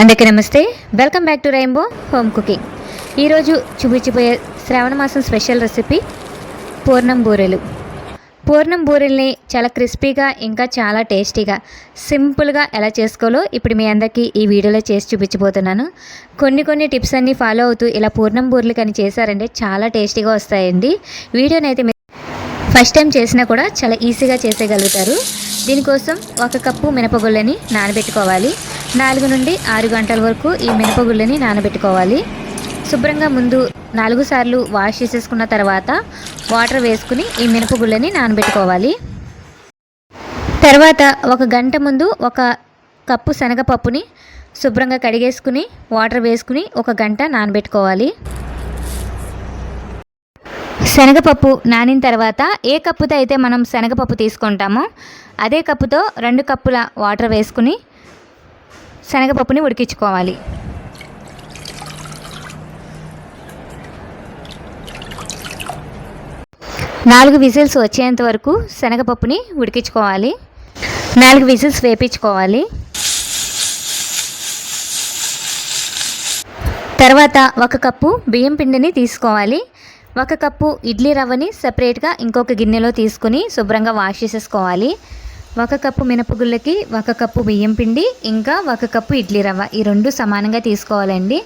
అందరికీ నమస్తే. Welcome back to rainbow home cooking ఈరోజు చూపించిపోయే శ్రావణ మాసం స్పెషల్ రెసిపీ పూర్ణం బూరెలు. పూర్ణం బూరెల్ని చాలా క్రిస్పీగా ఇంకా చాలా టేస్టీగా సింపుల్గా ఎలా చేసుకోవాలో ఇప్పుడు మీ అందరికీ ఈ వీడియోలో చేసి చూపించబోతున్నాను. కొన్ని కొన్ని టిప్స్ అన్నీ ఫాలో అవుతూ ఇలా పూర్ణం బూరెలు కానీ చేశారంటే చాలా టేస్టీగా వస్తాయండి. వీడియోని అయితే మీరు ఫస్ట్ టైం చేసినా కూడా చాలా ఈజీగా చేసేయగలుగుతారు. దీనికోసం ఒక కప్పు మినపగుళ్ళని నానబెట్టుకోవాలి. నాలుగు నుండి ఆరు గంటల వరకు ఈ మినపగుళ్ళని నానబెట్టుకోవాలి. శుభ్రంగా ముందు నాలుగు సార్లు వాష్ చేసేసుకున్న తర్వాత వాటర్ వేసుకుని ఈ మినపగుళ్ళని నానబెట్టుకోవాలి. తర్వాత ఒక గంట ముందు ఒక కప్పు శనగపప్పుని శుభ్రంగా కడిగేసుకుని వాటర్ వేసుకుని ఒక గంట నానబెట్టుకోవాలి. శనగపప్పు నానిన తర్వాత ఏ కప్పుతో అయితే మనం శనగపప్పు తీసుకుంటామో అదే కప్పుతో రెండు కప్పుల వాటర్ వేసుకుని శనగపప్పుని ఉడికించుకోవాలి. నాలుగు విజిల్స్ వచ్చేంత వరకు శనగపప్పుని ఉడికించుకోవాలి. నాలుగు విజిల్స్ వేపించుకోవాలి. తర్వాత ఒక కప్పు బియ్యం పిండిని తీసుకోవాలి. ఒక కప్పు ఇడ్లీ రవ్వని సపరేట్గా ఇంకొక గిన్నెలో తీసుకుని శుభ్రంగా వాష్ చేసేసుకోవాలి. ఒక కప్పు మినపగుళ్ళకి ఒక కప్పు బియ్యం పిండి ఇంకా ఒక కప్పు ఇడ్లీ రవ్వ. ఈ రెండు సమానంగా తీసుకోవాలండి.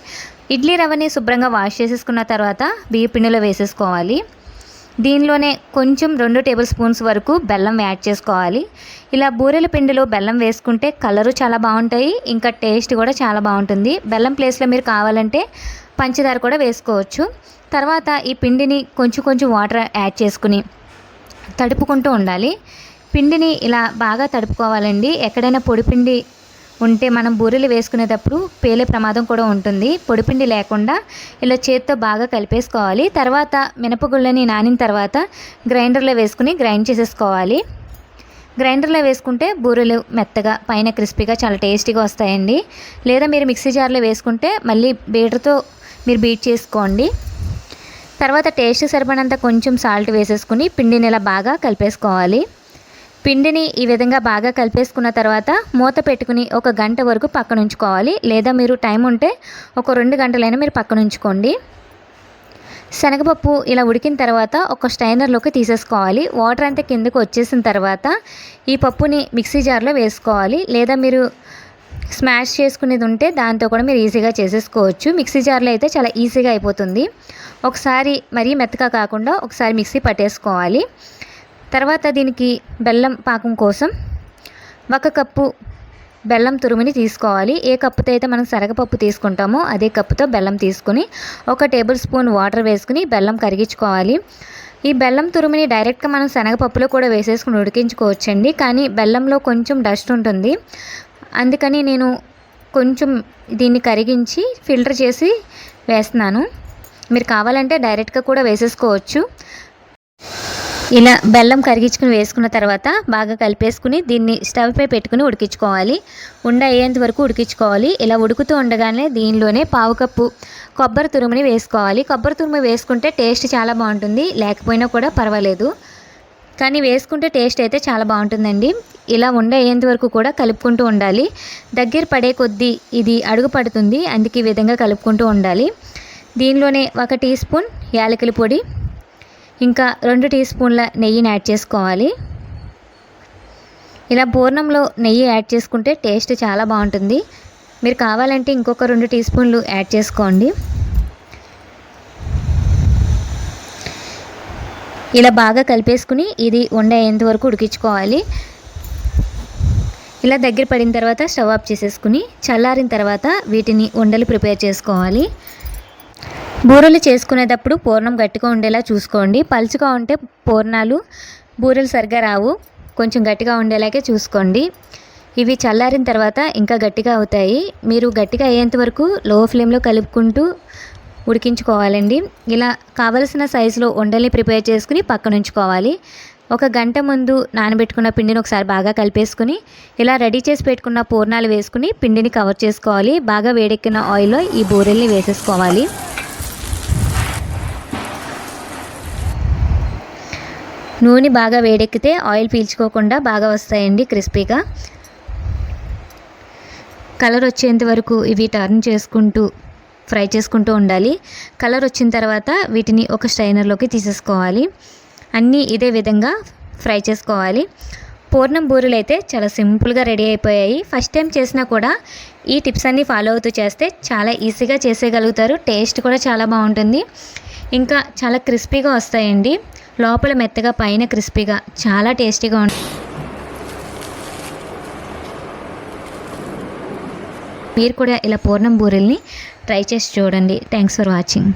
ఇడ్లీ రవ్వని శుభ్రంగా వాష్ చేసేసుకున్న తర్వాత బియ్య పిండిలో వేసేసుకోవాలి. దీనిలోనే కొంచెం రెండు టేబుల్ స్పూన్స్ వరకు బెల్లం యాడ్ చేసుకోవాలి. ఇలా బూరెల పిండిలో బెల్లం వేసుకుంటే కలరు చాలా బాగుంటాయి ఇంకా టేస్ట్ కూడా చాలా బాగుంటుంది. బెల్లం ప్లేస్లో మీరు కావాలంటే పంచదార కూడా వేసుకోవచ్చు. తర్వాత ఈ పిండిని కొంచెం కొంచెం వాటర్ యాడ్ చేసుకుని తడుపుకుంటూ ఉండాలి. పిండిని ఇలా బాగా తడుపుకోవాలండి. ఎక్కడైనా పొడిపిండి ఉంటే మనం బూరెలు వేసుకునేటప్పుడు పేలే ప్రమాదం కూడా ఉంటుంది. పొడిపిండి లేకుండా ఇలా చేత్తో బాగా కలిపేసుకోవాలి. తర్వాత మినపగుళ్ళని నానిన తర్వాత గ్రైండర్లో వేసుకుని గ్రైండ్ చేసేసుకోవాలి. గ్రైండర్లో వేసుకుంటే బూరెలు మెత్తగా పైన క్రిస్పీగా చాలా టేస్టీగా వస్తాయండి. లేదా మీరు మిక్సీ జార్లో వేసుకుంటే మళ్ళీ బీటర్తో మీరు బీట్ చేసుకోండి. తర్వాత టేస్ట్ సరిపడినంత కొంచెం సాల్ట్ వేసేసుకుని పిండిని ఇలా బాగా కలిపేసుకోవాలి. పిండిని ఈ విధంగా బాగా కలిపేసుకున్న తర్వాత మూత పెట్టుకుని ఒక గంట వరకు పక్కన ఉంచుకోవాలి లేదా మీరు టైం ఉంటే ఒక రెండు గంటలైనా మీరు పక్కన ఉంచుకోండి శనగపప్పు ఇలా ఉడికిన తర్వాత ఒక స్టైనర్లోకి తీసేసుకోవాలి. వాటర్ అంతా కిందకు వచ్చేసిన తర్వాత ఈ పప్పుని మిక్సీ జార్లో వేసుకోవాలి. లేదా మీరు స్మాష్ చేసుకునేది ఉంటే దాంతో కూడా మీరు ఈజీగా చేసేసుకోవచ్చు. మిక్సీ జార్లో అయితే చాలా ఈజీగా అయిపోతుంది. ఒకసారి మరీ మెత్తగా కాకుండా ఒకసారి మిక్సీ పట్టేసుకోవాలి. తర్వాత దీనికి బెల్లం పాకం కోసం ఒక కప్పు బెల్లం తురుముని తీసుకోవాలి. ఏ కప్పుతో అయితే మనం శనగపప్పు తీసుకుంటామో అదే కప్పుతో బెల్లం తీసుకుని ఒక టేబుల్ స్పూన్ వాటర్ వేసుకుని బెల్లం కరిగించుకోవాలి. ఈ బెల్లం తురుముని డైరెక్ట్గా మనం శనగపప్పులో కూడా వేసేసుకుని ఉడికించుకోవచ్చండి. కానీ బెల్లంలో కొంచెం డస్ట్ ఉంటుంది. అందుకని నేను కొంచెం దీన్ని కరిగించి ఫిల్టర్ చేసి వేస్తున్నాను. మీరు కావాలంటే డైరెక్ట్గా కూడా వేసేసుకోవచ్చు. ఇలా బెల్లం కరిగించుకుని వేసుకున్న తర్వాత బాగా కలిపేసుకుని దీన్ని స్టవ్పై పెట్టుకుని ఉడికించుకోవాలి. ఉండ అయ్యేంత వరకు ఉడికించుకోవాలి. ఇలా ఉడుకుతూ ఉండగానే దీనిలోనే పావు కప్పు కొబ్బరి తురుముని వేసుకోవాలి. కొబ్బరి తురుము వేసుకుంటే టేస్ట్ చాలా బాగుంటుంది. లేకపోయినా కూడా పర్వాలేదు. కానీ వేసుకుంటే టేస్ట్ అయితే చాలా బాగుంటుందండి. ఇలా ఉండ అయ్యేంత వరకు కూడా కలుపుకుంటూ ఉండాలి. దగ్గర పడే కొద్దీ ఇది అడుగు పడుతుంది. అందుకే ఈ విధంగా కలుపుకుంటూ ఉండాలి. దీనిలోనే ఒక టీ స్పూన్ యాలకుల పొడి ఇంకా రెండు టీ స్పూన్ల నెయ్యిని యాడ్ చేసుకోవాలి. ఇలా పూర్ణంలో నెయ్యి యాడ్ చేసుకుంటే టేస్ట్ చాలా బాగుంటుంది. మీరు కావాలంటే ఇంకొక రెండు టీ స్పూన్లు యాడ్ చేసుకోండి. ఇలా బాగా కలిపేసుకుని ఇది వండేంత వరకు ఉడికించుకోవాలి. ఇలా దగ్గర పడిన తర్వాత స్టవ్ ఆఫ్ చేసేసుకుని చల్లారిన తర్వాత వీటిని ఉండలు ప్రిపేర్ చేసుకోవాలి. బూరెలు చేసుకునేటప్పుడు పూర్ణం గట్టిగా ఉండేలా చూసుకోండి. పలుచుగా ఉంటే పూర్ణాలు బూరెలు సరిగ్గా రావు. కొంచెం గట్టిగా ఉండేలాగే చూసుకోండి. ఇవి చల్లారిన తర్వాత ఇంకా గట్టిగా అవుతాయి. మీరు గట్టిగా అయ్యేంత వరకు లో ఫ్లేమ్లో కలుపుకుంటూ ఉడికించుకోవాలండి. ఇలా కావలసిన సైజులో ఉండల్ని ప్రిపేర్ చేసుకుని పక్కన ఉంచుకోవాలి. ఒక గంట ముందు నానబెట్టుకున్న పిండిని ఒకసారి బాగా కలిపేసుకుని ఇలా రెడీ చేసి పెట్టుకున్న పూర్ణాలు వేసుకుని పిండిని కవర్ చేసుకోవాలి. బాగా వేడెక్కిన ఆయిల్లో ఈ బూరెల్ని వేసేసుకోవాలి. నూనె బాగా వేడెక్కితే ఆయిల్ పీల్చుకోకుండా బాగా వస్తాయండి క్రిస్పీగా. కలర్ వచ్చేంత వరకు ఇవి టర్న్ చేసుకుంటూ ఫ్రై చేసుకుంటూ ఉండాలి. కలర్ వచ్చిన తర్వాత వీటిని ఒక స్ట్రైనర్లోకి తీసేసుకోవాలి. అన్నీ ఇదే విధంగా ఫ్రై చేసుకోవాలి. పూర్ణం బూరెలు అయితే చాలా సింపుల్గా రెడీ అయిపోయాయి. ఫస్ట్ టైం చేసినా కూడా ఈ టిప్స్ అన్నీ ఫాలో అవుతూ చేస్తే చాలా ఈజీగా చేసేయగలుగుతారు. టేస్ట్ కూడా చాలా బాగుంటుంది. ఇంకా చాలా క్రిస్పీగా వస్తాయండి. లోపల మెత్తగా పైన క్రిస్పీగా. చాలా టేస్టీగా ఉంటుంది మీరు కూడా ఇలా పూర్ణం బూరెల్ని ట్రై చేసి చూడండి. Thanks for watching